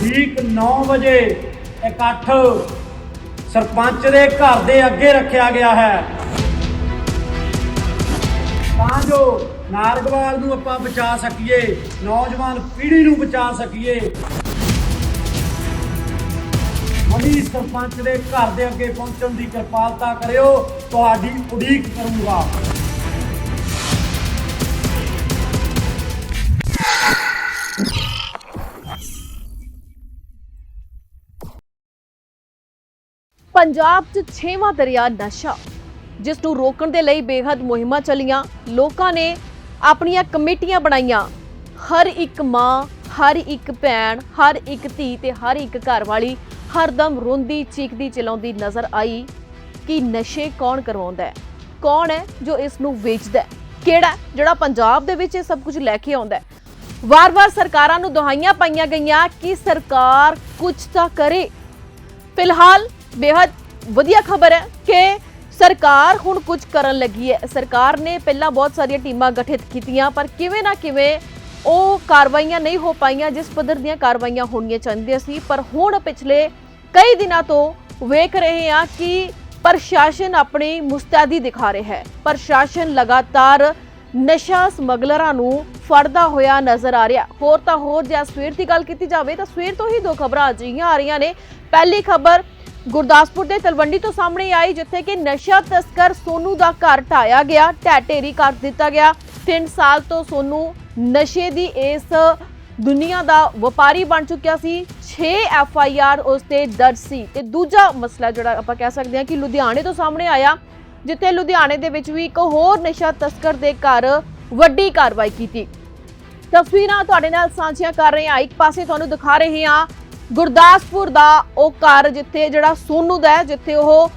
ਠੀਕ 9 ਵਜੇ ਇਕੱਠ ਸਰਪੰਚ ਦੇ ਘਰ ਦੇ ਅੱਗੇ ਰੱਖਿਆ ਗਿਆ ਹੈ। ਤਾਂ ਜੋ ਨਾਰਗਵਾਲ ਨੂੰ ਆਪਾਂ ਬਚਾ ਸਕੀਏ, ਨੌਜਵਾਨ ਪੀੜ੍ਹੀ ਨੂੰ ਬਚਾ ਸਕੀਏ। ਮਨੀ ਸਰਪੰਚ ਦੇ ਘਰ ਦੇ ਅੱਗੇ ਪਹੁੰਚਣ ਦੀ ਕਿਰਪਾਲਤਾ ਕਰਿਓ, ਤੁਹਾਡੀ ਉਡੀਕ ਕਰੂੰਗਾ। ਪੰਜਾਬ 'ਚ ਛੇਵਾਂ ਦਰਿਆ ਨਸ਼ਾ, ਜਿਸ ਨੂੰ ਰੋਕਣ ਦੇ ਲਈ ਬੇਹੱਦ ਮੁਹਿੰਮਾਂ ਚੱਲੀਆਂ। ਲੋਕਾਂ ਨੇ ਆਪਣੀਆਂ ਕਮੇਟੀਆਂ ਬਣਾਈਆਂ। ਹਰ ਇੱਕ ਮਾਂ, ਹਰ ਇੱਕ ਭੈਣ, ਹਰ ਇੱਕ ਧੀ ਤੇ ਹਰ ਇੱਕ ਘਰ ਵਾਲੀ ਹਰਦਮ ਰੋਂਦੀ, ਚੀਕਦੀ, ਚਲਾਉਂਦੀ ਨਜ਼ਰ ਆਈ ਕਿ ਨਸ਼ੇ ਕੌਣ ਕਰਵਾਉਂਦਾ ਹੈ? ਕੌਣ ਹੈ ਜੋ ਇਸ ਨੂੰ ਵੇਚਦਾ ਹੈ? ਕਿਹੜਾ ਜਿਹੜਾ ਪੰਜਾਬ ਦੇ ਵਿੱਚ ਇਹ ਸਭ ਕੁਝ ਲੈ ਕੇ ਆਉਂਦਾ ਹੈ? ਵਾਰ-ਵਾਰ ਸਰਕਾਰਾਂ ਨੂੰ ਦੁਹਾਈਆਂ ਪਾਈਆਂ ਗਈਆਂ ਕਿ ਸਰਕਾਰ ਕੁਝ ਤਾਂ ਕਰੇ। ਫਿਲਹਾਲ ਬੇहद ਵਧੀਆ ਖਬਰ ਹੈ ਕਿ ਸਰਕਾਰ ਹੁਣ ਕੁਝ ਕਰਨ ਲੱਗੀ ਹੈ। ਸਰਕਾਰ ਨੇ ਪਹਿਲਾਂ ਬਹੁਤ ਸਾਰੀਆਂ ਟੀਮਾਂ ਗਠਿਤ ਕੀਤੀਆਂ, ਪਰ ਕਿਵੇਂ ਨਾ ਕਿਵੇਂ ਉਹ ਕਾਰਵਾਈਆਂ ਨਹੀਂ ਹੋ ਪਾਈਆਂ, ਜਿਸ ਪੱਧਰ ਦੀਆਂ ਕਾਰਵਾਈਆਂ ਹੋਣੀਆਂ ਚਾਹੀਦੀਆਂ ਸੀ। ਪਰ ਹੁਣ ਪਿਛਲੇ ਕਈ ਦਿਨਾਂ ਤੋਂ ਵੇਖ ਰਹੇ ਹਾਂ ਕਿ ਪ੍ਰਸ਼ਾਸਨ ਆਪਣੀ ਮੁਸਤੈਦੀ ਦਿਖਾ ਰਿਹਾ ਹੈ। ਪ੍ਰਸ਼ਾਸਨ ਲਗਾਤਾਰ ਨਸ਼ਾ ਸਮਗਲਰਾਂ ਨੂੰ ਫੜਦਾ ਹੋਇਆ ਨਜ਼ਰ ਆ ਰਿਹਾ। ਹੋਰ ਤਾਂ ਹੋਰ, ਜੇ ਸਵੇਰ ਦੀ ਗੱਲ ਕੀਤੀ ਜਾਵੇ ਤਾਂ ਸਵੇਰ ਤੋਂ ਹੀ ਦੋ ਖਬਰਾਂ ਅਜਿਹੀਆਂ ਆ ਰਹੀਆਂ ਨੇ। ਪਹਿਲੀ ਖਬਰ ਗੁਰਦਾਸਪੁਰ ਦੇ ਤਲਵੰਡੀ ਤੋਂ ਸਾਹਮਣੇ ਆਈ, ਜਿੱਥੇ ਕਿ ਨਸ਼ਾ ਤਸਕਰ ਸੋਨੂ ਦਾ ਘਰ ਢਾਇਆ ਗਿਆ, ਢਹਿ ਕਰ ਦਿੱਤਾ ਗਿਆ। 3 ਸਾਲ ਤੋਂ ਸੋਨੂ ਨਸ਼ੇ ਦੀ ਇਸ ਦੁਨੀਆ ਦਾ ਵਪਾਰੀ ਬਣ ਚੁੱਕਿਆ ਸੀ। 6 ਐਫ ਆਈ ਆਰ ਉਸ ਤੇ ਦਰਜ ਸੀ। ਤੇ ਦੂਜਾ ਮਸਲਾ ਜਿਹੜਾ ਆਪਾਂ ਕਹਿ ਸਕਦੇ ਹਾਂ ਕਿ ਲੁਧਿਆਣੇ ਤੋਂ ਸਾਹਮਣੇ ਆਇਆ, ਜਿੱਥੇ ਲੁਧਿਆਣੇ ਦੇ ਵਿੱਚ ਵੀ ਇੱਕ ਹੋਰ ਨਸ਼ਾ ਤਸਕਰ ਦੇ ਘਰ ਵੱਡੀ ਕਾਰਵਾਈ ਕੀਤੀ। ਤਸਵੀਰਾਂ ਤੁਹਾਡੇ ਨਾਲ ਸਾਂਝੀਆਂ ਕਰ ਰਹੇ ਹਾਂ। ਇੱਕ ਪਾਸੇ ਤੁਹਾਨੂੰ ਦਿਖਾ ਰਹੇ ਹਾਂ ਗੁਰਦਾਸਪੁਰ ਦਾ ਉਹ ਘਰ ਜਿੱਥੇ ਜਿਹੜਾ ਸੋਨੂ ਦਾ ਹੈ, ਜਿੱਥੇ ਉਹ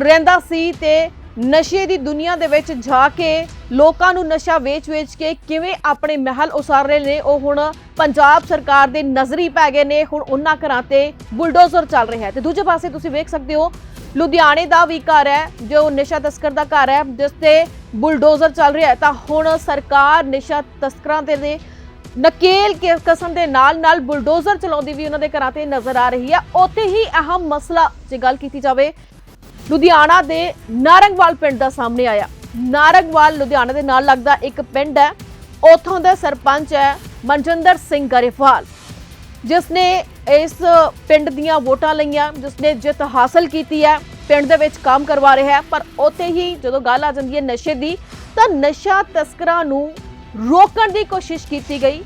ਰਹਿੰਦਾ ਸੀ ਤੇ ਨਸ਼ੇ ਦੀ ਦੁਨੀਆ ਦੇ ਵਿੱਚ ਜਾ ਕੇ ਲੋਕਾਂ ਨੂੰ ਨਸ਼ਾ ਵੇਚ-ਵੇਚ ਕੇ ਕਿਵੇਂ ਆਪਣੇ ਮਹਿਲ ਉਸਾਰ ਰਹੇ ਨੇ, ਉਹ ਹੁਣ ਪੰਜਾਬ ਸਰਕਾਰ ਦੇ ਨਜ਼ਰੀ ਪੈ ਗਏ ਨੇ, ਹੁਣ ਉਹਨਾਂ ਘਰਾਂ ਤੇ ਬੁਲਡੋਜ਼ਰ ਚੱਲ ਰਿਹਾ ਹੈ। ਤੇ ਦੂਜੇ ਪਾਸੇ ਤੁਸੀਂ ਵੇਖ ਸਕਦੇ ਹੋ, ਲੁਧਿਆਣੇ ਦਾ ਵੀ ਘਰ ਹੈ, ਜੋ ਨਸ਼ਾ ਤਸਕਰ ਦਾ ਘਰ ਹੈ, ਜਿਸ ਤੇ ਬੁਲਡੋਜ਼ਰ ਚੱਲ ਰਿਹਾ ਹੈ। ਤਾਂ ਹੁਣ ਸਰਕਾਰ ਨਸ਼ਾ ਤਸਕਰਾਂ ਤੇ ਨੇ ਨਕੇਲ ਕੇ ਕਸਮ ਦੇ ਨਾਲ ਨਾਲ ਬੁਲਡੋਜ਼ਰ ਚਲਾਉਂਦੀ ਵੀ ਉਹਨਾਂ ਦੇ ਘਰਾਂ ਤੇ ਨਜ਼ਰ ਆ ਰਹੀ ਹੈ ਉੱਥੇ ਹੀ ਅਹਿਮ ਮਸਲਾ ਜੇ ਗੱਲ ਕੀਤੀ ਜਾਵੇ, ਲੁਧਿਆਣਾ ਦੇ ਨਾਰੰਗਵਾਲ ਪਿੰਡ ਦਾ ਸਾਹਮਣੇ ਆਇਆ। ਨਾਰੰਗਵਾਲ ਲੁਧਿਆਣਾ ਦੇ ਨਾਲ ਲੱਗਦਾ ਇੱਕ ਪਿੰਡ ਹੈ, ਉੱਥੋਂ ਦਾ ਸਰਪੰਚ ਹੈ ਮਨਜਿੰਦਰ ਸਿੰਘ ਗਰੇਵਾਲ ਜਿਸ ਨੇ ਇਸ ਪਿੰਡ ਦੀਆਂ ਵੋਟਾਂ ਲਈਆਂ ਜਿਸ ਨੇ ਜਿੱਤ ਹਾਸਲ ਕੀਤੀ ਹੈ, ਪਿੰਡ ਦੇ ਵਿੱਚ ਕੰਮ ਕਰਵਾ ਰਿਹਾ ਹੈ। ਪਰ ਉੱਥੇ ਹੀ ਜਦੋਂ ਗੱਲ ਆ ਜਾਂਦੀ ਹੈ ਨਸ਼ੇ ਦੀ, ਤਾਂ ਨਸ਼ਾ ਤਸਕਰਾਂ ਨੂੰ ਰੋਕਣ ਦੀ ਕੋਸ਼ਿਸ਼ ਕੀਤੀ ਗਈ।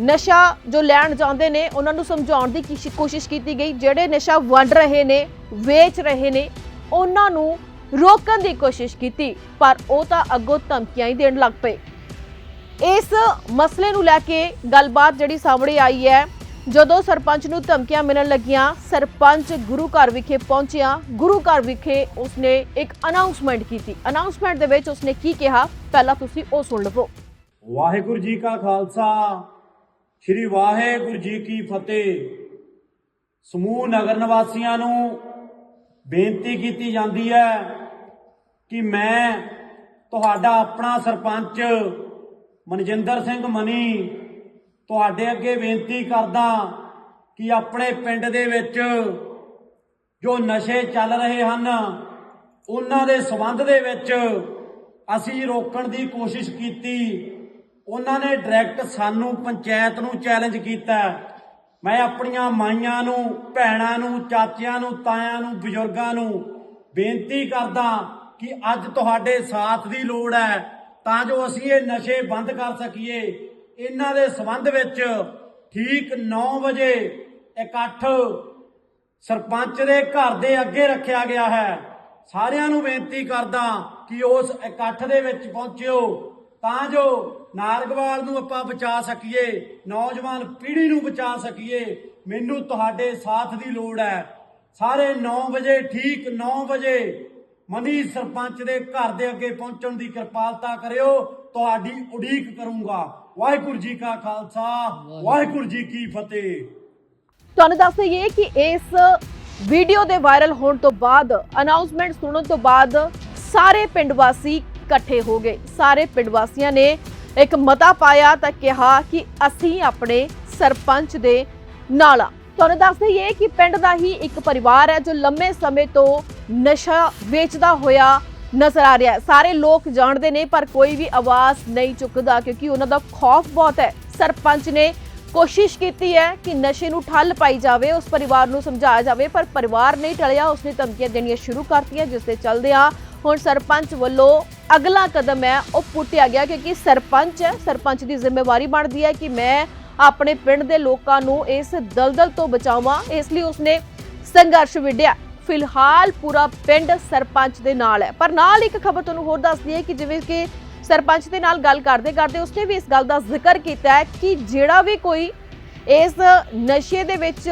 ਨਸ਼ਾ ਜੋ ਲੈਣ ਜਾਂਦੇ ਨੇ, ਉਹਨਾਂ ਨੂੰ ਸਮਝਾਉਣ ਦੀ ਕਿਸ਼- ਕੋਸ਼ਿਸ਼ ਕੀਤੀ ਗਈ। ਜਿਹੜੇ ਨਸ਼ਾ ਵੰਡ ਰਹੇ ਨੇ, ਵੇਚ ਰਹੇ ਨੇ, ਉਹਨਾਂ ਨੂੰ ਰੋਕਣ ਦੀ ਕੋਸ਼ਿਸ਼ ਕੀਤੀ, ਪਰ ਉਹ ਤਾਂ ਅੱਗੋਂ ਧਮਕੀਆਂ ਹੀ ਦੇਣ ਲੱਗ ਪਏ। ਇਸ ਮਸਲੇ ਨੂੰ ਲੈ ਕੇ ਗੱਲਬਾਤ ਜਿਹੜੀ ਸਾਹਮਣੇ ਆਈ ਹੈ, ਜਦੋਂ ਸਰਪੰਚ ਨੂੰ ਧਮਕੀਆਂ ਮਿਲਣ ਲੱਗੀਆਂ, ਸਰਪੰਚ ਗੁਰੂ ਘਰ ਵਿਖੇ ਪਹੁੰਚਿਆ। ਗੁਰੂ ਘਰ ਵਿਖੇ ਉਸਨੇ ਇੱਕ ਅਨਾਉਂਸਮੈਂਟ ਕੀਤੀ। ਅਨਾਉਂਸਮੈਂਟ ਦੇ ਵਿੱਚ ਉਸਨੇ ਕੀ ਕਿਹਾ? ਪਹਿਲਾਂ ਤੁਸੀਂ ਉਹ ਸੁਣ ਲਵੋ। ਵਾਹਿਗੁਰੂ ਜੀ ਕਾ ਖਾਲਸਾ, ਸ੍ਰੀ ਵਾਹਿਗੁਰੂ ਜੀ ਕੀ ਫਤਿਹ। ਸਮੂਹ ਨਗਰ ਨਿਵਾਸੀਆਂ ਨੂੰ ਬੇਨਤੀ ਕੀਤੀ ਜਾਂਦੀ ਹੈ ਕਿ ਮੈਂ ਤੁਹਾਡਾ ਆਪਣਾ ਸਰਪੰਚ ਮਨਜਿੰਦਰ ਸਿੰਘ ਮਨੀ ਤੁਹਾਡੇ ਅੱਗੇ ਬੇਨਤੀ ਕਰਦਾ ਕਿ ਆਪਣੇ ਪਿੰਡ ਦੇ ਵਿੱਚ ਜੋ ਨਸ਼ੇ ਚੱਲ ਰਹੇ ਹਨ, ਉਹਨਾਂ ਦੇ ਸਬੰਧ ਦੇ ਵਿੱਚ ਅਸੀਂ ਰੋਕਣ ਦੀ ਕੋਸ਼ਿਸ਼ ਕੀਤੀ। ਉਹਨਾਂ ਨੇ ਡਾਇਰੈਕਟ ਸਾਨੂੰ ਪੰਚਾਇਤ ਨੂੰ ਚੈਲੰਜ ਕੀਤਾ। ਮੈਂ ਆਪਣੀਆਂ ਮਾਈਆਂ ਨੂੰ, ਭੈਣਾਂ ਨੂੰ, ਚਾਚਿਆਂ ਨੂੰ, ਤਾਇਆਂ ਨੂੰ, ਬਜ਼ੁਰਗਾਂ ਨੂੰ ਬੇਨਤੀ ਕਰਦਾ ਕਿ ਅੱਜ ਤੁਹਾਡੇ ਸਾਥ ਦੀ ਲੋੜ ਹੈ ਤਾਂ ਜੋ ਅਸੀਂ ਇਹ ਨਸ਼ੇ ਬੰਦ ਕਰ ਸਕੀਏ। ਇਹਨਾਂ ਦੇ ਸੰਬੰਧ ਵਿੱਚ ਠੀਕ 9 ਵਜੇ ਇਕੱਠ ਸਰਪੰਚ ਦੇ ਘਰ ਦੇ ਅੱਗੇ ਰੱਖਿਆ ਗਿਆ ਹੈ। ਸਾਰਿਆਂ ਨੂੰ ਬੇਨਤੀ ਕਰਦਾ ਕਿ ਉਸ ਇਕੱਠ ਦੇ ਵਿੱਚ ਪਹੁੰਚਿਓ। ਤਾਂ ਜੋ ਨਾਰਗਵਾਲ ਨੂੰ ਆਪਾਂ ਬਚਾ ਸਕੀਏ ਨੌਜਵਾਨ ਪੀੜ੍ਹੀ ਨੂੰ ਬਚਾ ਸਕੀਏ ਮੈਨੂੰ ਤੁਹਾਡੇ ਸਾਥ ਦੀ ਲੋੜ ਹੈ। ਸਾਰੇ 9 ਵਜੇ ਠੀਕ 9 ਵਜੇ ਮਨੀ ਸਰਪੰਚ ਦੇ ਘਰ ਦੇ ਅੱਗੇ ਪਹੁੰਚਣ ਦੀ ਕਿਰਪਾਲਤਾ ਕਰਿਓ ਤੁਹਾਡੀ ਉਡੀਕ ਕਰੂੰਗਾ। ਵਾਹਿਗੁਰੂ ਜੀ ਕਾ ਖਾਲਸਾ ਵਾਹਿਗੁਰੂ। ਜੀ ਕੀ ਫਤਿਹ। ਤੁਹਾਨੂੰ ਦੱਸ ਦਈਏ ਕਿ ਇਸ ਵੀਡੀਓ ਦੇ ਵਾਇਰਲ ਹੋਣ ਤੋਂ ਬਾਅਦ ਅਨਾਉਂਸਮੈਂਟ ਸੁਣਨ ਤੋਂ ਬਾਅਦ ਸਾਰੇ ਪਿੰਡ ਵਾਸੀ ਇਕੱਠੇ ਹੋ ਗਏ। ਸਾਰੇ ਪਿੰਡ ਵਾਸੀਆਂ ਨੇ ਇੱਕ ਮਤਾ ਪਾਇਆ ਤਾਂ ਕਿਹਾ ਕਿ ਅਸੀਂ ਆਪਣੇ ਸਰਪੰਚ ਦੇ ਨਾਲ। ਆ ਤੁਹਾਨੂੰ ਦੱਸ ਦਈਏ ਕਿ ਪਿੰਡ ਦਾ ਹੀ ਇੱਕ ਪਰਿਵਾਰ ਹੈ ਜੋ ਲੰਮੇ ਸਮੇਂ ਤੋਂ ਨਸ਼ਾ ਵੇਚਦਾ ਹੋਇਆ ਨਜ਼ਰ ਆ ਰਿਹਾ ਸਾਰੇ ਲੋਕ ਜਾਣਦੇ ਨੇ ਪਰ ਕੋਈ ਵੀ ਆਵਾਜ਼ ਨਹੀਂ ਚੁੱਕਦਾ ਕਿਉਂਕਿ ਉਹਨਾਂ ਦਾ ਖੌਫ ਬਹੁਤ ਹੈ। ਸਰਪੰਚ ਨੇ ਕੋਸ਼ਿਸ਼ ਕੀਤੀ ਹੈ ਕਿ ਨਸ਼ੇ ਨੂੰ ਠੱਲ ਪਾਈ ਜਾਵੇ, ਉਸ ਪਰਿਵਾਰ ਨੂੰ ਸਮਝਾਇਆ ਜਾਵੇ, ਪਰ ਪਰਿਵਾਰ ਨਹੀਂ ਟਲਿਆ। ਉਸਨੇ ਧਮਕੀਆਂ ਦੇਣੀਆਂ ਸ਼ੁਰੂ ਕਰਤੀਆਂ, ਜਿਸ ਦੇ ਚੱਲਦਿਆਂ ਹੁਣ ਸਰਪੰਚ ਵੱਲੋਂ ਅਗਲਾ ਕਦਮ ਹੈ, ਉਹ ਪੁੱਟਿਆ ਗਿਆ ਕਿਉਂਕਿ ਸਰਪੰਚ ਹੈ, ਸਰਪੰਚ ਦੀ ਜ਼ਿੰਮੇਵਾਰੀ ਬਣਦੀ ਹੈ ਕਿ ਮੈਂ ਆਪਣੇ ਪਿੰਡ ਦੇ ਲੋਕਾਂ ਨੂੰ ਇਸ ਦਲਦਲ ਤੋਂ ਬਚਾਵਾਂ, ਇਸ ਲਈ ਉਸਨੇ ਸੰਘਰਸ਼ ਵਿੱਢਿਆ। ਫਿਲਹਾਲ ਪੂਰਾ ਪਿੰਡ ਸਰਪੰਚ ਦੇ ਨਾਲ ਹੈ। ਪਰ ਨਾਲ ਇੱਕ ਖਬਰ ਤੁਹਾਨੂੰ ਹੋਰ ਦੱਸਦੀ ਹੈ ਕਿ ਜਿਵੇਂ ਕਿ ਸਰਪੰਚ ਦੇ ਨਾਲ ਗੱਲ ਕਰਦੇ ਕਰਦੇ ਉਸਨੇ ਵੀ ਇਸ ਗੱਲ ਦਾ ਜ਼ਿਕਰ ਕੀਤਾ ਹੈ ਕਿ ਜਿਹੜਾ ਵੀ ਕੋਈ ਇਸ ਨਸ਼ੇ ਦੇ ਵਿੱਚ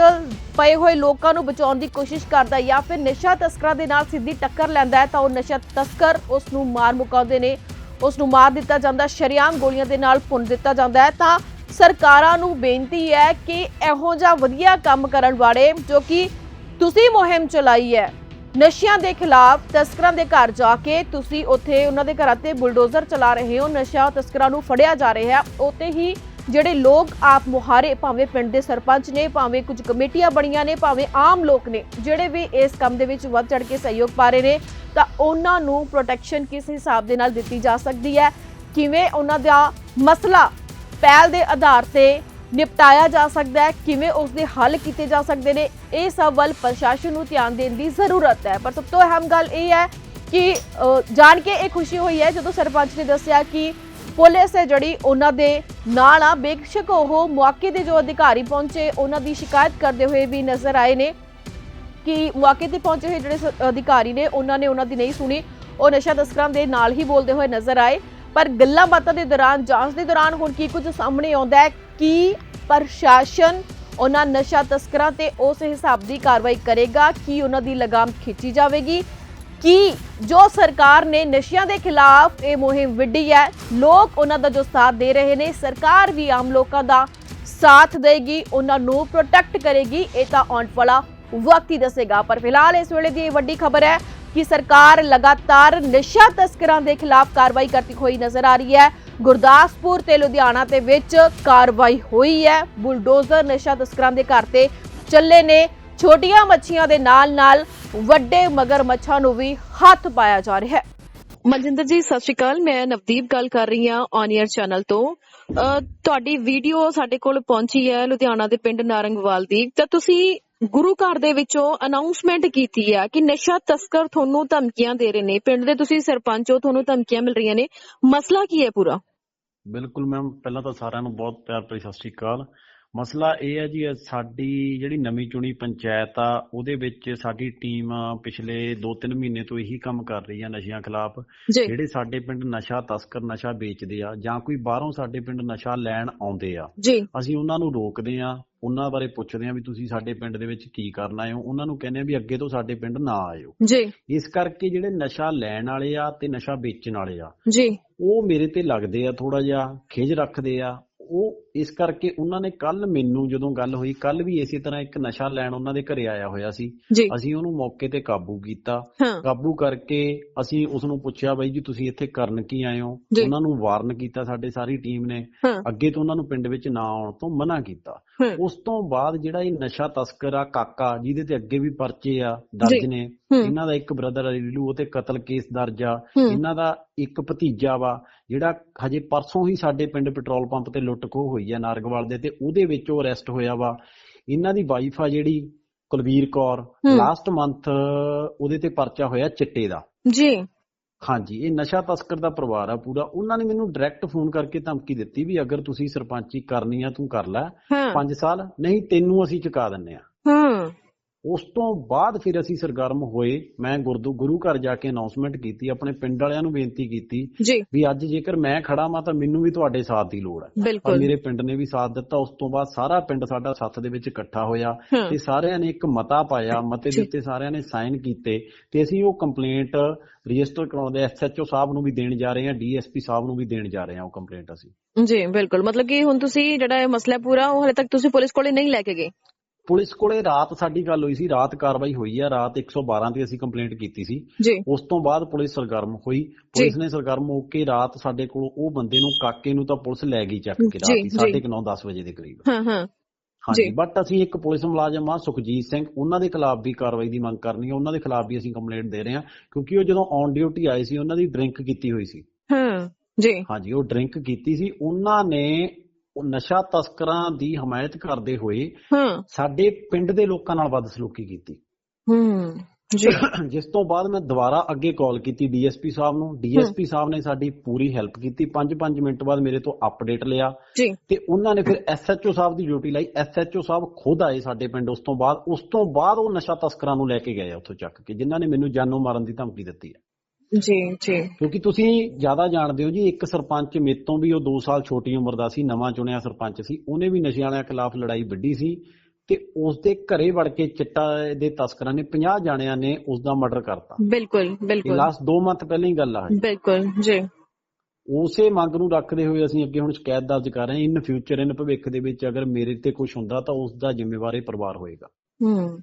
ਪਏ ਹੋਏ ਲੋਕਾਂ ਨੂੰ ਬਚਾਉਣ ਦੀ ਕੋਸ਼ਿਸ਼ ਕਰਦਾ ਜਾਂ ਫਿਰ ਨਸ਼ਾ ਤਸਕਰਾਂ ਦੇ ਨਾਲ ਸਿੱਧੀ ਟੱਕਰ ਲੈਂਦਾ ਹੈ ਤਾਂ ਉਹ ਨਸ਼ਾ ਤਸਕਰ ਉਸ ਨੂੰ ਮਾਰ ਮੁਕਾਉਂਦੇ ਨੇ। ਉਸ ਨੂੰ ਮਾਰ ਦਿੱਤਾ ਜਾਂਦਾ, ਸ਼ਰੇਆਮ ਗੋਲੀਆਂ ਦੇ ਨਾਲ ਭੁੰਨ ਦਿੱਤਾ ਜਾਂਦਾ ਹੈ। ਤਾਂ ਸਰਕਾਰਾਂ ਨੂੰ ਬੇਨਤੀ ਹੈ ਕਿ ਇਹੋ ਜਿਹਾ ਵਧੀਆ ਕੰਮ ਕਰਨ ਵਾਲੇ ਜੋ ਕਿ ਤੁਸੀਂ ਮੁਹਿੰਮ ਚਲਾਈ ਹੈ, ਨਸ਼ਿਆਂ ਦੇ ਖਿਲਾਫ ਤਸਕਰਾਂ ਦੇ ਘਰ ਜਾ ਕੇ ਤੁਸੀਂ ਉੱਥੇ ਉਹਨਾਂ ਦੇ ਘਰਾਂ ਤੇ ਬੁਲਡੋਜ਼ਰ ਚਲਾ ਰਹੇ ਹੋ, ਨਸ਼ਾ ਤਸਕਰਾਂ ਨੂੰ ਫੜਿਆ ਜਾ ਰਿਹਾ ਹੈ ਉੱਥੇ ਹੀ ਜਿਹੜੇ ਲੋਕ ਆਪ ਮੁਹਾਰੇ, ਭਾਵੇਂ ਪਿੰਡ ਦੇ ਸਰਪੰਚ ਨੇ, ਭਾਵੇਂ ਕੁਝ ਕਮੇਟੀਆਂ ਬਣੀਆਂ ਨੇ, ਭਾਵੇਂ ਆਮ ਲੋਕ ਨੇ, ਜਿਹੜੇ ਵੀ ਇਸ ਕੰਮ ਦੇ ਵਿੱਚ ਵੱਧ ਚੜ ਕੇ ਸਹਿਯੋਗ ਪਾ ਰਹੇ ਨੇ, ਤਾਂ ਉਹਨਾਂ ਨੂੰ ਪ੍ਰੋਟੈਕਸ਼ਨ ਕਿਸ ਹਿਸਾਬ ਦੇ ਨਾਲ ਦਿੱਤੀ ਜਾ ਸਕਦੀ ਹੈ? ਕਿਵੇਂ ਉਹਨਾਂ ਦਾ ਮਸਲਾ ਪਹਿਲ ਦੇ ਆਧਾਰ ਤੇ ਨਿਪਟਾਇਆ ਜਾ ਸਕਦਾ ਹੈ? ਕਿਵੇਂ ਉਸ ਦੇ ਹੱਲ ਕੀਤੇ ਜਾ ਸਕਦੇ ਨੇ? ਇਹ ਸਭ ਵੱਲ ਪ੍ਰਸ਼ਾਸਨ ਨੂੰ ਧਿਆਨ ਦੇਣ ਦੀ ਜ਼ਰੂਰਤ ਹੈ। ਪਰ ਸਭ ਤੋਂ ਅਹਿਮ ਗੱਲ ਇਹ ਹੈ ਕਿ ਜਾਣ ਕੇ ਇਹ ਖੁਸ਼ੀ ਹੋਈ ਹੈ ਜਦੋਂ ਸਰਪੰਚ ਨੇ ਦੱਸਿਆ ਕਿ ਪੁਲਿਸ ਹੈ ਜਿਹੜੀ ਉਹਨਾਂ ਦੇ ਨਾਲ ਆ। ਬੇਸ਼ੱਕ ਉਹ ਮੌਕੇ ਦੇ ਜੋ ਅਧਿਕਾਰੀ ਪਹੁੰਚੇ, ਉਹਨਾਂ ਦੀ ਸ਼ਿਕਾਇਤ ਕਰਦੇ ਹੋਏ ਵੀ ਨਜ਼ਰ ਆਏ ਨੇ ਕਿ ਮੌਕੇ ਤੇ ਪਹੁੰਚੇ ਹੋਏ ਜਿਹੜੇ ਅਧਿਕਾਰੀ ਨੇ, ਉਹਨਾਂ ਨੇ ਉਹਨਾਂ ਦੀ ਨਹੀਂ ਸੁਣੀ। ਉਹ ਨਸ਼ਾ ਤਸਕਰਾਂ ਦੇ ਨਾਲ ਹੀ ਬੋਲਦੇ ਹੋਏ ਨਜ਼ਰ ਆਏ। ਪਰ ਗੱਲਾਂ ਬਾਤਾਂ ਦੇ ਦੌਰਾਨ, ਜਾਂਚ ਦੇ ਦੌਰਾਨ ਹੁਣ ਕੀ ਕੁਝ ਸਾਹਮਣੇ ਆਉਂਦਾ ਹੈ, ਕਿ ਪ੍ਰਸ਼ਾਸਨ ਉਹਨਾਂ ਨਸ਼ਾ ਤਸਕਰਾਂ ਤੇ ਉਸ ਹਿਸਾਬ ਦੀ ਕਾਰਵਾਈ ਕਰੇਗਾ, ਕਿ ਉਹਨਾਂ ਦੀ ਲਗਾਮ ਖਿੱਚੀ ਜਾਵੇਗੀ ਕਿ ਜੋ ਸਰਕਾਰ ਨੇ ਨਸ਼ਿਆਂ ਦੇ ਖਿਲਾਫ ਇਹ ਮੁਹਿੰਮ ਵਿੱਢੀ ਹੈ, ਲੋਕ ਉਹਨਾਂ ਦਾ ਜੋ ਸਾਥ ਦੇ ਰਹੇ ਨੇ, ਸਰਕਾਰ ਵੀ ਆਮ ਲੋਕਾਂ ਦਾ ਸਾਥ ਦੇਗੀ, ਉਹਨਾਂ ਨੂੰ ਪ੍ਰੋਟੈਕਟ ਕਰੇਗੀ, ਇਹ ਤਾਂ ਆਉਣ ਵਾਲਾ ਵਕਤ ਹੀ ਦੱਸੇਗਾ। ਪਰ ਫਿਲਹਾਲ ਇਸ ਵੇਲੇ ਦੀ ਇਹ ਵੱਡੀ ਖਬਰ ਹੈ ਕਿ ਸਰਕਾਰ ਲਗਾਤਾਰ ਨਸ਼ਾ ਤਸਕਰਾਂ ਦੇ ਖਿਲਾਫ ਕਾਰਵਾਈ ਕਰਦੀ ਹੋਈ ਨਜ਼ਰ ਆ ਰਹੀ ਹੈ। ਗੁਰਦਾਸਪੁਰ ਤੇ ਲੁਧਿਆਣਾ ਦੇ ਵਿੱਚ ਕਾਰਵਾਈ ਹੋਈ ਹੈ। ਬੁਲਡੋਜ਼ਰ ਨਸ਼ਾ ਤਸਕਰਾਂ ਦੇ ਘਰ ਤੇ ਚੱਲੇ ਨੇ। ਛੋਟੀਆਂ ਮੱਛੀਆਂ ਦੇ ਨਾਲ-ਨਾਲ ਵੱਡੇ ਮਗਰਮੱਛਾਂ ਨੂੰ ਵੀ ਹੱਥ ਪਾਇਆ ਜਾ ਰਿਹਾ ਹੈ। ਮਨਜਿੰਦਰ ਜੀ ਸਤਿ ਸ਼੍ਰੀ ਅਕਾਲ। ਮੈਂ ਨਵਦੀਪ ਗੱਲ ਕਰ ਰਹੀ ਹਾਂ ਔਨ 에ਅਰ ਚੈਨਲ ਤੋਂ ਤੁਹਾਡੀ ਵੀਡੀਓ ਸਾਡੇ ਕੋਲ ਪਹੁੰਚੀ ਹੈ ਲੁਧਿਆਣਾ ਦੇ ਪਿੰਡ ਨਾਰੰਗਵਾਲ ਦੀ। ਤਾਂ ਤੁਸੀਂ ਗੁਰੂ ਘਰ ਦੇ ਵਿੱਚੋਂ ਅਨਾਉਂਸਮੈਂਟ ਕੀਤੀ ਹੈ ਕਿ ਨਸ਼ਾ ਤਸਕਰ ਤੁਹਾਨੂੰ ਧਮਕੀਆਂ ਦੇ ਰਹੇ ਨੇ। ਪਿੰਡ ਦੇ ਤੁਸੀਂ ਸਰਪੰਚ ਹੋ ਤੁਹਾਨੂੰ ਧਮਕੀਆਂ ਮਿਲ ਰਹੀਆਂ ਨੇ। ਮਸਲਾ ਕੀ ਹੈ ਪੂਰਾ? ਬਿਲਕੁਲ ਮੈਮ ਪਹਿਲਾਂ ਤਾਂ ਸਾਰਿਆਂ ਨੂੰ ਬਹੁਤ ਪਿਆਰ ਭਰੀ ਸਤਿ ਸ਼੍ਰੀ ਅਕਾਲ। ਮਸਲਾ ਇਹ ਹੈ ਜੀ ਸਾਡੀ ਜਿਹੜੀ ਨਵੀਂ ਚੁਣੀ ਪੰਚਾਇਤ ਆ ਉਹਦੇ ਵਿੱਚ ਸਾਡੀ ਟੀਮ ਪਿਛਲੇ 2-3 ਮਹੀਨੇ ਤੋਂ ਇਹੀ ਕੰਮ ਕਰ ਰਹੀ ਆ ਨਸ਼ਿਆਂ ਖਿਲਾਫ ਜਿਹੜੇ ਸਾਡੇ ਪਿੰਡ ਨਸ਼ਾ ਤਸਕਰ ਨਸ਼ਾ ਵੇਚਦੇ ਆ ਜਾਂ ਕੋਈ ਬਾਹਰੋਂ ਸਾਡੇ ਪਿੰਡ ਨਸ਼ਾ ਲੈਣ ਆਉਂਦੇ ਆ। ਅਸੀਂ ਉਹਨਾਂ ਨੂੰ ਰੋਕਦੇ ਆ ਉਹਨਾਂ ਬਾਰੇ ਪੁੱਛਦੇ ਆ ਵੀ ਤੁਸੀਂ ਸਾਡੇ ਪਿੰਡ ਦੇ ਵਿੱਚ ਕੀ ਕਰਨ ਆਏ ਹੋ ਉਹਨਾਂ ਨੂੰ ਕਹਿੰਦੇ ਆ ਵੀ ਅੱਗੇ ਤੋਂ ਸਾਡੇ ਪਿੰਡ ਨਾ ਆਇਓ। ਜੀ। ਇਸ ਕਰਕੇ ਜਿਹੜੇ ਨਸ਼ਾ ਲੈਣ ਵਾਲੇ ਆ ਤੇ ਨਸ਼ਾ ਵੇਚਣ ਵਾਲੇ ਆ ਜੀ। ਉਹ ਮੇਰੇ ਤੇ ਲੱਗਦੇ ਆ ਥੋੜਾ ਜਿਹਾ ਖਿਜ ਰੱਖਦੇ ਆ ਉਹ ਇਸ ਕਰਕੇ ਉਹਨਾਂ ਨੇ ਕੱਲ ਮੈਨੂੰ ਜਦੋਂ ਗੱਲ ਹੋਈ ਕੱਲ ਵੀ ਇਸੇ ਤਰ੍ਹਾਂ ਇੱਕ ਨਸ਼ਾ ਲੈਣ ਉਹਨਾਂ ਦੇ ਘਰੇ ਆਇਆ ਹੋਇਆ ਸੀ। ਅਸੀਂ ਉਹਨੂੰ ਮੌਕੇ ਤੇ ਕਾਬੂ ਕੀਤਾ। ਕਾਬੂ ਕਰਕੇ ਅਸੀਂ ਉਸ ਨੂੰ ਪੁੱਛਿਆ ਬਾਈ ਜੀ ਤੁਸੀਂ ਇੱਥੇ ਕਰਨ ਕੀ ਆਏ ਹੋ। ਉਹਨਾਂ ਨੂੰ ਵਾਰਨ ਕੀਤਾ ਸਾਡੇ ਸਾਰੀ ਟੀਮ ਨੇ। ਅੱਗੇ ਤੋਂ ਉਹਨਾਂ ਨੂੰ ਪਿੰਡ ਵਿੱਚ ਨਾ ਆਉਣ ਤੋਂ ਮਨਾ ਕੀਤਾ। ਉਸ ਤੋਂ ਬਾਅਦ ਜਿਹੜਾ ਇਹ ਨਸ਼ਾ ਤਸਕਰ ਆ ਕਾਕਾ ਜਿਹਦੇ ਤੇ ਅੱਗੇ ਵੀ ਪਰਚੇ ਆ ਦਰਜ। ਨੇ। ਇਹਨਾਂ ਦਾ ਇੱਕ ਬ੍ਰਦਰ ਰੀਲੂ ਉਹ ਤੇ ਕਤਲ ਕੇਸ ਦਰਜ ਆ। ਇਹਨਾਂ ਦਾ ਇੱਕ ਭਤੀਜਾ ਵਾ ਜਿਹੜਾ ਹਜੇ ਪਰਸੋਂ ਹੀ ਸਾਡੇ ਪਿੰਡ ਪੈਟਰੋਲ ਪੰਪ ਤੇ ਲੁੱਟ ਖੋਹ ਹੋਈ ਆ ਨਾਰਗਵਾਲ ਦੇ ਤੇ ਉਹਦੇ ਵਿੱਚ ਉਹ ਅਰੈਸਟ ਹੋਇਆ ਵਾ। ਇਹਨਾਂ ਦੀ ਵਾਈਫ ਆ ਜਿਹੜੀ ਕੁਲਵੀਰ ਕੌਰ। ਲਾਸਟ ਮੰਥ ਉਹਦੇ ਤੇ ਪਰਚਾ ਹੋਇਆ ਚਿੱਟੇ ਦਾ। ਜੀ। ਹਾਂਜੀ ਇਹ ਨਸ਼ਾ ਤਸਕਰ ਦਾ ਪਰਿਵਾਰ ਆ ਪੂਰਾ। ਉਹਨਾਂ ਨੇ ਮੈਨੂੰ ਡਾਇਰੈਕਟ ਫੋਨ ਕਰਕੇ ਧਮਕੀ ਦਿੱਤੀ ਵੀ ਅਗਰ ਤੁਸੀਂ ਸਰਪੰਚੀ ਕਰਨੀ ਆ ਤੂੰ ਕਰ ਲੈ। ਹਾਂ। 5 ਸਾਲ ਨਹੀਂ ਤੈਨੂੰ ਅਸੀਂ ਚੁਕਾ ਦਿੰਨੇ ਆ। ਹਾਂ। ਉਸ ਤੋਂ ਬਾਅਦ ਫਿਰ ਅਸੀਂ ਸਰਗਰਮ ਹੋਏ। ਮੈਂ ਗੁਰਦੂ ਗੁਰੂ ਘਰ ਜਾ ਕੇ ਅਨਾਉਂਸਮੈਂਟ ਕੀਤੀ ਆਪਣੇ ਪਿੰਡ ਵਾਲਿਆਂ ਨੂੰ ਬੇਨਤੀ ਕੀਤੀ ਵੀ ਅੱਜ ਜੇਕਰ ਮੈਂ ਖੜਾ ਮਾਂ ਤਾਂ ਮੈਨੂੰ ਵੀ ਤੁਹਾਡੇ ਸਾਥ ਦੀ ਲੋੜ ਹੈ। ਪਰ ਮੇਰੇ ਪਿੰਡ ਨੇ ਵੀ ਸਾਥ ਦਿੱਤਾ। ਉਸ ਤੋਂ ਬਾਅਦ ਸਾਰਾ ਪਿੰਡ ਸਾਡਾ ਸੱਥ ਦੇ ਵਿੱਚ ਇਕੱਠਾ ਹੋਇਆ ਤੇ ਸਾਰਿਆਂ ਨੇ ਇੱਕ ਮਤਾ ਪਾਇਆ ਮਤੇ ਦੇ ਜੀ। ਉੱਤੇ ਸਾਰਿਆਂ ਨੇ ਸਾਈਨ ਕੀਤੇ ਤੇ ਅਸੀਂ ਉਹ ਕੰਪਲੇਂਟ ਰਜਿਸਟਰ ਕਰਾਉਂਦੇ ਐਸਐਚਓ ਸਾਹਿਬ ਨੂੰ ਵੀ ਦੇਣ ਜਾ ਰਹੇ ਹਾਂ ਡੀਐਸਪੀ ਸਾਹਿਬ ਨੂੰ ਵੀ ਦੇਣ ਜਾ ਰਹੇ ਹਾਂ ਉਹ ਕੰਪਲੇਂਟ ਅਸੀਂ। ਜੀ ਬਿਲਕੁਲ। ਮਤਲਬ ਕਿ ਹੁਣ ਤੁਸੀਂ ਜਿਹੜਾ ਇਹ ਮਸਲਾ ਪੂਰਾ ਉਹ ਹਲੇ ਤੱਕ ਤੁਸੀਂ ਪੁਲਿਸ ਕੋਲੇ ਨਹੀਂ ਲੈ ਕੇ ਗਏ? ਪੁਲਿਸ ਕੋਲੇ ਰਾਤ ਸਾਡੀ ਗੱਲ ਹੋਈ ਸੀ ਰਾਤ ਕਾਰਵਾਈ ਹੋਈ ਆ ਰਾਤ 112 ਤੇ ਅਸੀਂ ਕੰਪਲੇਂਟ ਕੀਤੀ ਸੀ। ਉਸ ਤੋਂ ਬਾਅਦ ਪੁਲਿਸ ਸਰਗਰਮ ਹੋਈ। ਪੁਲਿਸ ਨੇ ਸਰਗਰਮ ਹੋ ਕੇ ਰਾਤ ਸਾਡੇ ਕੋਲ ਉਹ ਬੰਦੇ ਨੂੰ ਕਾਕੇ ਨੂੰ ਤਾਂ ਪੁਲਿਸ ਲੈ ਗਈ ਚੱਕ ਕੇ ਰਾਤੀ ਜੀ। ਸਾਢੇ ਕੁ ਨੌ 10 ਵਜੇ ਦੇ ਕਰੀਬ। ਹਾਂ ਹਾਂ। ਹਾਂਜੀ। ਬਟ ਅਸੀਂ ਇੱਕ ਪੁਲਿਸ ਮੁਲਾਜ਼ਮ ਆ ਸੁਖਜੀਤ ਸਿੰਘ ਉਹਨਾਂ ਦੇ ਖਿਲਾਫ ਵੀ ਕਾਰਵਾਈ ਦੀ ਮੰਗ ਕਰਨੀ ਹੈ ਉਹਨਾਂ ਦੇ ਖਿਲਾਫ ਵੀ ਅਸੀਂ ਕੰਪਲੇਂਟ ਦੇ ਰਹੇ ਹਾਂ ਕਿਉਂਕਿ ਉਹ ਜਦੋਂ ਔਨ ਡਿਊਟੀ ਆਏ ਸੀ ਉਹਨਾਂ ਦੀ ਡਰਿੰਕ ਕੀਤੀ ਹੋਈ ਸੀ। ਹੂੰ ਜੀ। ਹਾਂਜੀ ਉਹ ਡਰਿੰਕ ਕੀਤੀ ਸੀ ਉਹਨਾਂ ਨੇ ਉਹ ਨਸ਼ਾ ਤਸਕਰਾਂ ਦੀ ਹਮਾਇਤ ਕਰਦੇ ਹੋਏ ਸਾਡੇ ਪਿੰਡ ਦੇ ਲੋਕਾਂ ਨਾਲ ਬਦਸਲੂਕੀ ਕੀਤੀ। ਹੂੰ ਜੀ। ਜਿਸ ਤੋਂ ਬਾਅਦ ਮੈਂ ਦੁਬਾਰਾ ਅੱਗੇ ਕਾਲ ਕੀਤੀ ਡੀਐਸਪੀ ਸਾਹਿਬ ਨੂੰ। ਡੀਐਸਪੀ ਸਾਹਿਬ ਨੇ ਸਾਡੀ ਪੂਰੀ ਹੈਲਪ ਕੀਤੀ। 5-5 ਮਿੰਟ ਬਾਅਦ ਮੇਰੇ ਤੋਂ ਅਪਡੇਟ ਲਿਆ। ਤੇ ਉਹਨਾਂ ਨੇ ਫਿਰ ਐਸਐਚਓ ਸਾਹਿਬ ਦੀ ਡਿਊਟੀ ਲਈ। ਐਸਐਚਓ ਸਾਹਿਬ ਖੁਦ ਆਏ ਸਾਡੇ ਪਿੰਡ। ਉਸ ਤੋਂ ਬਾਅਦ ਉਸ ਤੋਂ ਬਾਅਦ ਉਹ ਨਸ਼ਾ ਤਸਕਰਾਂ ਨੂੰ ਲੈ ਕੇ ਗਏ ਉੱਥੋਂ ਚੱਕ ਕੇ ਜਿਨ੍ਹਾਂ ਨੇ ਮੈਨੂੰ ਜਾਨੋਂ ਮਾਰਨ ਦੀ ਧਮਕੀ ਦਿੱਤੀ ਹੈ। ਜੀ ਜੀ। ਕਿਉਂਕਿ ਤੁਸੀਂ ਜ਼ਿਆਦਾ ਜਾਣਦੇ ਹੋ ਜੀ ਇੱਕ ਸਰਪੰਚ ਮੇਤੋਂ ਵੀ ਉਹ 2 ਸਾਲ ਛੋਟੀ ਉਮਰ ਦਾ ਸੀ ਨਵਾਂ ਚੁਣਿਆ ਸਰਪੰਚ ਸੀ ਉਹਨੇ ਵੀ ਨਸ਼ੇ ਵਾਲਿਆਂ ਖਿਲਾਫ ਲੜਾਈ ਵਿੱਢੀ ਸੀ ਤੇ ਉਸ ਦੇ ਘਰੇ ਵੜ ਕੇ ਚਿੱਟਾ ਦੇ ਤਸਕਰਾਂ ਨੇ 50 ਜਾਣਿਆਂ ਨੇ ਉਸ ਦਾ ਮਰਡਰ ਕਰਤਾ। ਬਿਲਕੁਲ ਬਿਲਕੁਲ। ਲਾਸਟ 2 ਮੰਥ ਪਹਿਲਾਂ ਹੀ ਗੱਲ ਆ ਇਹ। ਬਿਲਕੁਲ ਜੀ। ਉਸੇ ਮੰਗ ਨੂੰ ਰੱਖਦੇ ਹੋਏ ਅਸੀਂ ਅੱਗੇ ਹੁਣ ਸ਼ਿਕਾਇਤ ਦਰਜ ਕਰ ਰਹੇ ਹਾਂ ਇਨ ਫਿਊਚਰ ਇਨ ਭਵਿੱਖ ਦੇ ਵਿੱਚ ਅਗਰ ਮੇਰੇ ਤੇ ਕੁਝ ਹੁੰਦਾ ਤਾਂ ਉਸ ਦਾ ਜ਼ਿੰਮੇਵਾਰ ਇਹ ਪਰਿਵਾਰ ਹੋਏਗਾ। ਹੂੰ।